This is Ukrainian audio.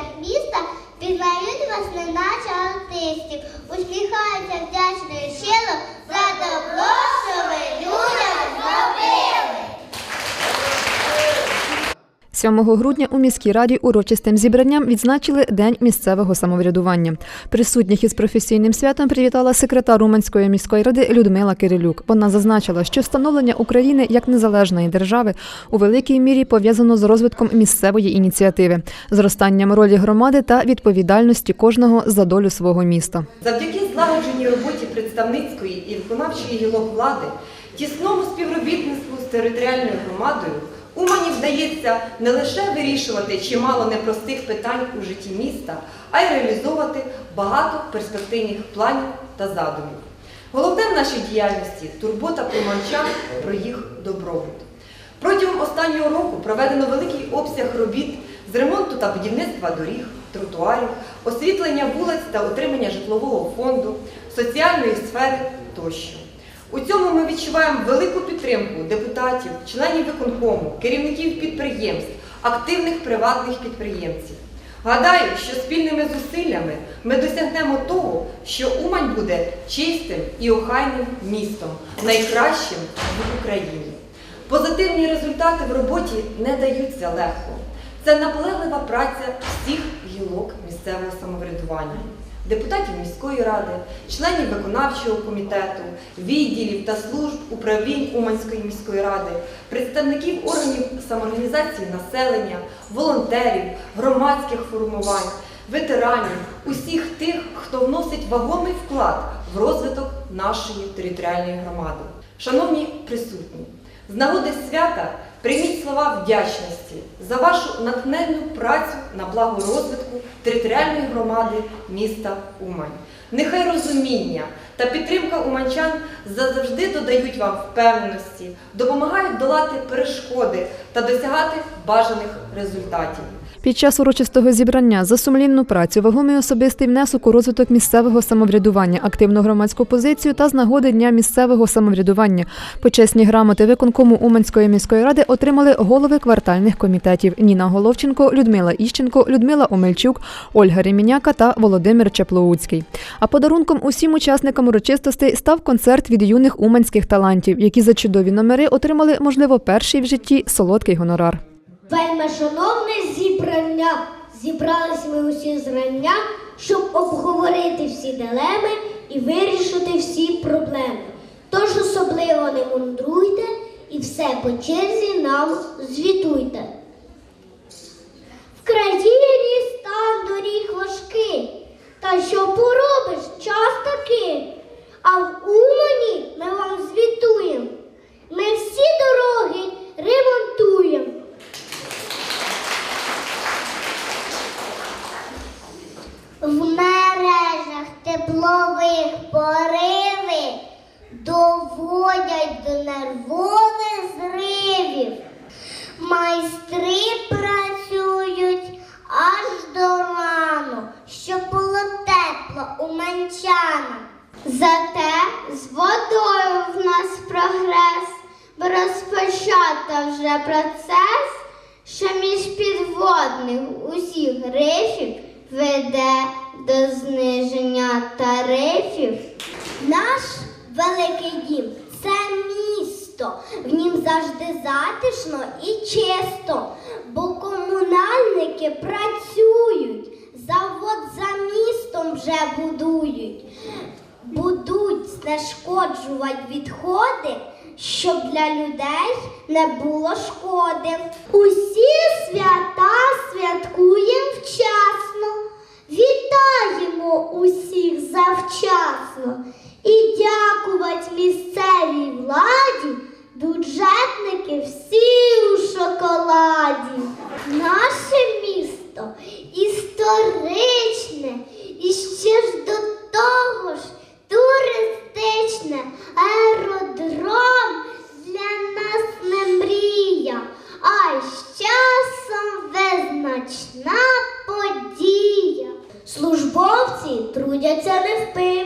вулицях міста пізнають вас неначе артистів, усміхаються. 7 грудня у міській раді урочистим зібранням відзначили День місцевого самоврядування. Присутніх із професійним святом привітала секретар Уманської міської ради Людмила Кирилюк. Вона зазначила, що встановлення України як незалежної держави у великій мірі пов'язано з розвитком місцевої ініціативи, зростанням ролі громади та відповідальності кожного за долю свого міста. Завдяки злагодженій роботі представницької і виконавчої гілок влади, тісному співробітництву з територіальною громадою, Умані вдається не лише вирішувати чимало непростих питань у житті міста, а й реалізовувати багато перспективних планів та задумів. Головне в нашій діяльності турбота про уманчан, про їх добробут. Протягом останнього року проведено великий обсяг робіт з ремонту та будівництва доріг, тротуарів, освітлення вулиць та утримання житлового фонду, соціальної сфери тощо. У цьому ми відчуваємо велику підтримку депутатів, членів виконкому, керівників підприємств, активних приватних підприємців. Гадаю, що спільними зусиллями ми досягнемо того, що Умань буде чистим і охайним містом, найкращим в Україні. Позитивні результати в роботі не даються легко. Це наполеглива праця всіх гілок місцевого самоврядування, депутатів міської ради, членів виконавчого комітету, відділів та служб управлінь Уманської міської ради, представників органів самоорганізації населення, волонтерів, громадських формувань, ветеранів, усіх тих, хто вносить вагомий вклад в розвиток нашої територіальної громади. Шановні присутні, з нагоди свята прийміть слова вдячності за вашу натхненну працю на благо розвитку територіальної громади міста Умань. Нехай розуміння та підтримка уманчан завжди додають вам впевненості, допомагають долати перешкоди та досягати бажаних результатів. Під час урочистого зібрання за сумлінну працю, вагомий особистий внесок у розвиток місцевого самоврядування, активну громадську позицію та з нагоди дня місцевого самоврядування. Почесні грамоти виконкому Уманської міської ради отримали голови квартальних комітетів Ніна Головченко, Людмила Іщенко, Людмила Омельчук, Ольга Реміняка та Володимир Чаплоуцький. А подарунком усім учасникам урочистостей став концерт від юних уманських талантів, які за чудові номери отримали, можливо, перший в житті солодкий гонорар. Вельми шановне зібрання. Зібрались ми усі зрання, щоб обговорити всі дилеми і вирішити всі проблеми. Тож особливо не мундруйте і все по черзі нам звітуйте. В країні стан доріг важкий, та що поробиш час такий. А в Умані ми вам звітуємо. Ми всі дороги ремонтуємо. В мережах теплових пориви доводять до нервових зривів. Майстри працюють аж до рану, щоб було тепло у манчанам. Зате з водою в нас прогрес, бо розпочато вже процес, що між підводних усіх грифів веде до зниження тарифів. Наш великий дім це місто. В нім завжди затишно і чисто, бо комунальники працюють, завод за містом вже будують. Будуть знешкоджувати відходи, щоб для людей не було шкоди. Усі свята святкуємо вчасно, вітаємо усіх і дякувати місцевій владі. Бюджетники всі визначна подія. Службовці трудяться невпинно,